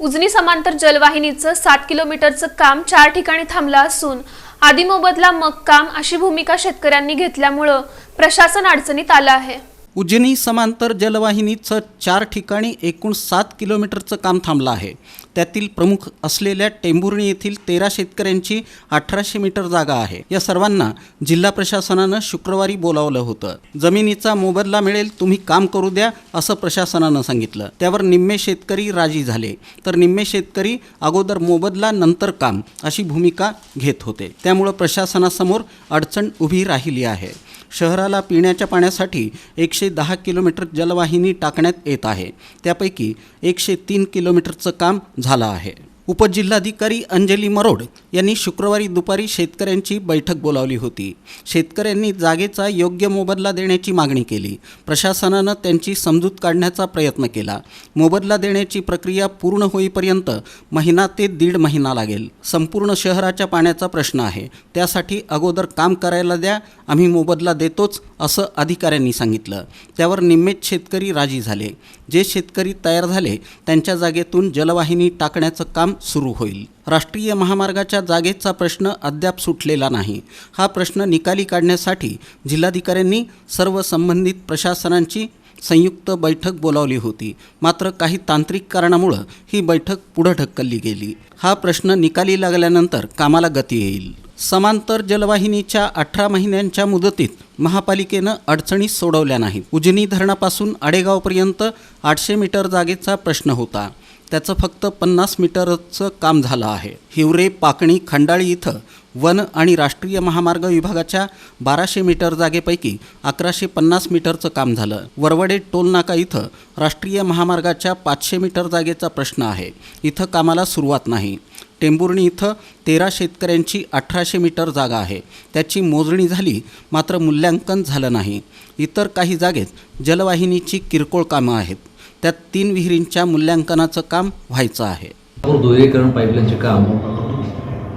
उजनी समांतर जलवाहिनीचं सात किलोमीटरचं काम चार ठिकाणी थांबलं असून आधी मोबदला मग काम अशी भूमिका शेतकऱ्यांनी घेतल्यामुळं प्रशासन अडचणीत आलं आहे. उजनी समांतर जलवाहिनीचं चार ठिकाणी एकूण सात किलोमीटरचं काम थांबलं आहे. त्यातील प्रमुख असलेल्या टेंभुर्णी येथील तेरा शेतकऱ्यांची अठराशे मीटर जागा आहे. या सर्वांना जिल्हा प्रशासनानं शुक्रवारी बोलावलं होतं. जमिनीचा मोबदला मिळेल तुम्ही काम करू द्या असं प्रशासनानं सांगितलं. त्यावर निम्मे शेतकरी राजी झाले. तर निम्मे शेतकरी अगोदर मोबदला नंतर काम अशी भूमिका घेत होते. त्यामुळं प्रशासनासमोर अडचण उभी राहिली आहे. शहराला पिण्याच्या पाण्यासाठी एकशे दहा किलोमीटर जलवाहिनी टाकण्यात येत आहे. त्यापैकी एकशे तीन किलोमीटरचं काम झालं आहे. उपजिल्हाधिकारी अंजली मरोड यांनी शुक्रवारी दुपारी शेतकऱ्यांची बैठक बोलावली होती. शेतकऱ्यांनी जागेचा योग्य मोबदला देण्याची मागणी केली. प्रशासनानं त्यांची समजूत काढण्याचा प्रयत्न केला. मोबदला देण्याची प्रक्रिया पूर्ण होईपर्यंत महिना ते दीड महिना लागेल. संपूर्ण शहराच्या पाण्याचा प्रश्न आहे. त्यासाठी अगोदर काम करायला द्या आम्ही मोबदला देतोच असं अधिकाऱ्यांनी सांगितलं. त्यावर निम्मेच शेतकरी राजी झाले. जे शेतकरी तयार झाले त्यांच्या जागेतून जलवाहिनी टाकण्याचं काम सुरू होईल. राष्ट्रीय महामार्गाच्या जागेचा प्रश्न अद्याप सुटलेला नाही. हा प्रश्न निकाली काढण्यासाठी जिल्हाधिकाऱ्यांनी सर्व संबंधित प्रशासनांची संयुक्त बैठक बोलावली होती. मात्र काही तांत्रिक कारणामुळं ही बैठक पुढं ढकलली गेली. हा प्रश्न निकाली लागल्यानंतर कामाला गती येईल. समांतर जलवाहिनीच्या अठरा महिन्यांच्या मुदतीत महापालिकेनं अडचणी सोडवल्या नाहीत. उजनी धरणापासून आडेगावपर्यंत आठशे मीटर जागेचा प्रश्न होता. त्याचं फक्त पन्नास मीटरचं काम झालं आहे. हिवरे पाकणी खंडाळी इथं वन आणि राष्ट्रीय महामार्ग विभागाच्या बाराशे मीटर जागेपैकी अकराशे पन्नास मीटरचं काम झालं. वरवडे टोलनाका इथं राष्ट्रीय महामार्गाच्या पाचशे मीटर जागेचा प्रश्न आहे. इथं कामाला सुरुवात नाही. टेंभुर्णी इथं तेरा शेतकऱ्यांची अठराशे मीटर जागा आहे. त्याची मोजणी झाली मात्र मूल्यांकन झालं नाही. इतर काही जागेत जलवाहिनीची किरकोळ कामं आहेत. त्यात तीन विहिरींच्या मूल्यांकनाचं काम व्हायचं आहे. दुहेरीकरण पाईपलाईनचे काम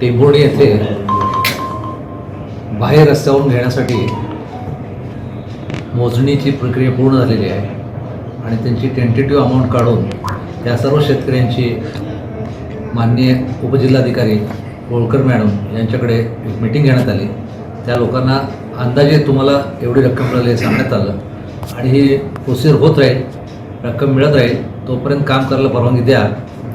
टेंभुर्णी येथे बाहेर रस्त्यावरून घेण्यासाठी मोजणीची प्रक्रिया पूर्ण झालेली आहे आणि त्यांची टेंटेटिव्ह अमाऊंट काढून त्या सर्व शेतकऱ्यांची माननीय उपजिल्हाधिकारी होळकर मॅडम यांच्याकडे एक मिटिंग घेण्यात आली. त्या लोकांना अंदाजे तुम्हाला एवढी रक्कम मिळाली सांगण्यात आलं. आणि ही प्रोसिजर होत राहील. रक्कम मिळत राहील तोपर्यंत काम करायला परवानगी द्या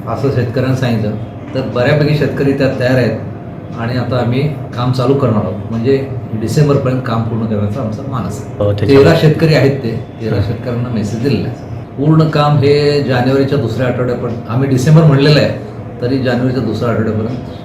असं शेतकऱ्यांना सांगितलं. तर बऱ्यापैकी शेतकरी त्यात तयार आहेत आणि आता आम्ही काम चालू करणार आहोत. म्हणजे डिसेंबरपर्यंत काम पूर्ण करण्याचा आमचा मानस आहे. तेरा शेतकरी आहेत ते. तेरा शेतकऱ्यांना मेसेज दिलेला आहे. पूर्ण काम हे जानेवारीच्या दुसऱ्या आठवड्यापर्यंत आम्ही डिसेंबर म्हणलेलं आहे तरी जानेवारीच्या दुसऱ्या आठवड्यापर्यंत